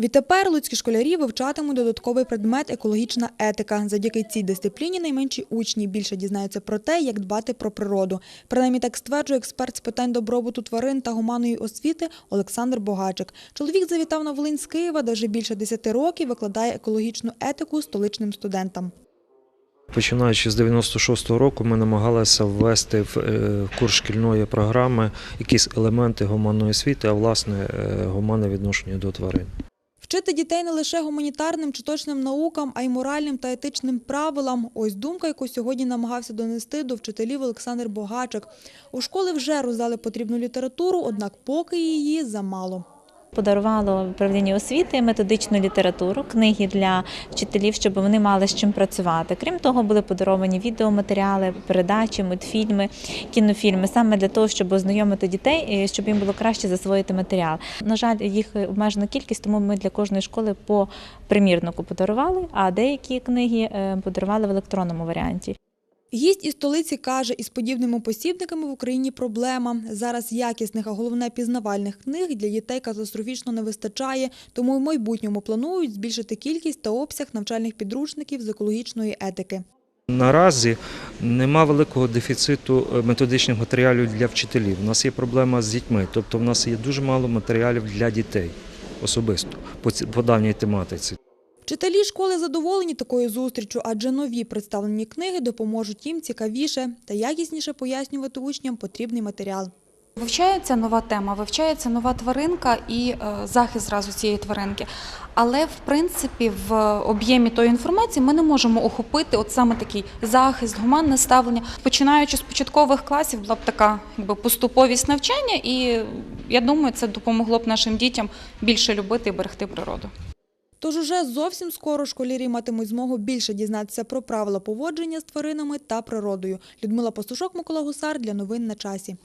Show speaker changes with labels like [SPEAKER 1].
[SPEAKER 1] Відтепер луцькі школярі вивчатимуть додатковий предмет екологічна етика. Завдяки цій дисципліні найменші учні більше дізнаються про те, як дбати про природу. Принаймні так стверджує експерт з питань добробуту тварин та гуманної освіти Олександр Богачик. Чоловік завітав на Волинь з Києва, де вже більше 10 років викладає екологічну етику столичним студентам.
[SPEAKER 2] Починаючи з 96-го року, ми намагалися ввести в е, курс шкільної програми якісь елементи гуманної освіти, а власне е, гуманне відношення до тварин.
[SPEAKER 1] Вчити дітей не лише гуманітарним чи точним наукам, а й моральним та етичним правилам. Ось думка, яку сьогодні намагався донести до вчителів Олександр Богачик. У школи вже роздали потрібну літературу, однак поки її замало.
[SPEAKER 3] Подарувало управління освіти методичну літературу, книги для вчителів, щоб вони мали з чим працювати. Крім того, були подаровані відеоматеріали, передачі, мультфільми, кінофільми, саме для того, щоб ознайомити дітей, щоб їм було краще засвоїти матеріал. На жаль, їх обмежена кількість, тому ми для кожної школи по примірнику подарували, а деякі книги е, подарували в електронному варіанті.
[SPEAKER 1] Гість із столиці каже, із подібними посібниками в Україні проблема. Зараз якісних, а головне пізнавальних книг для дітей катастрофічно не вистачає, тому в майбутньому планують збільшити кількість та обсяг навчальних підручників з екологічної етики.
[SPEAKER 2] Наразі нема великого дефіциту е, методичних матеріалів для вчителів. У нас є проблема з дітьми, тобто в нас є дуже мало матеріалів для дітей особисто по, давній тематиці.
[SPEAKER 1] Вчителі школи задоволені такою зустрічю, адже нові представлені книги допоможуть їм цікавіше та якісніше пояснювати учням потрібний матеріал.
[SPEAKER 4] Вивчається нова тема, вивчається нова тваринка і е, захист зразу цієї тваринки. Але в принципі в об'ємі тої інформації ми не можемо охопити от саме такий захист, гуманне ставлення. Починаючи з початкових класів, була б така якби поступовість навчання, і я думаю, це допомогло б нашим дітям більше любити і берегти природу.
[SPEAKER 1] Тож уже зовсім скоро школярі матимуть змогу більше дізнатися про правила поводження з тваринами та природою. Людмила Пастушок, Микола Гусар для новин на часі.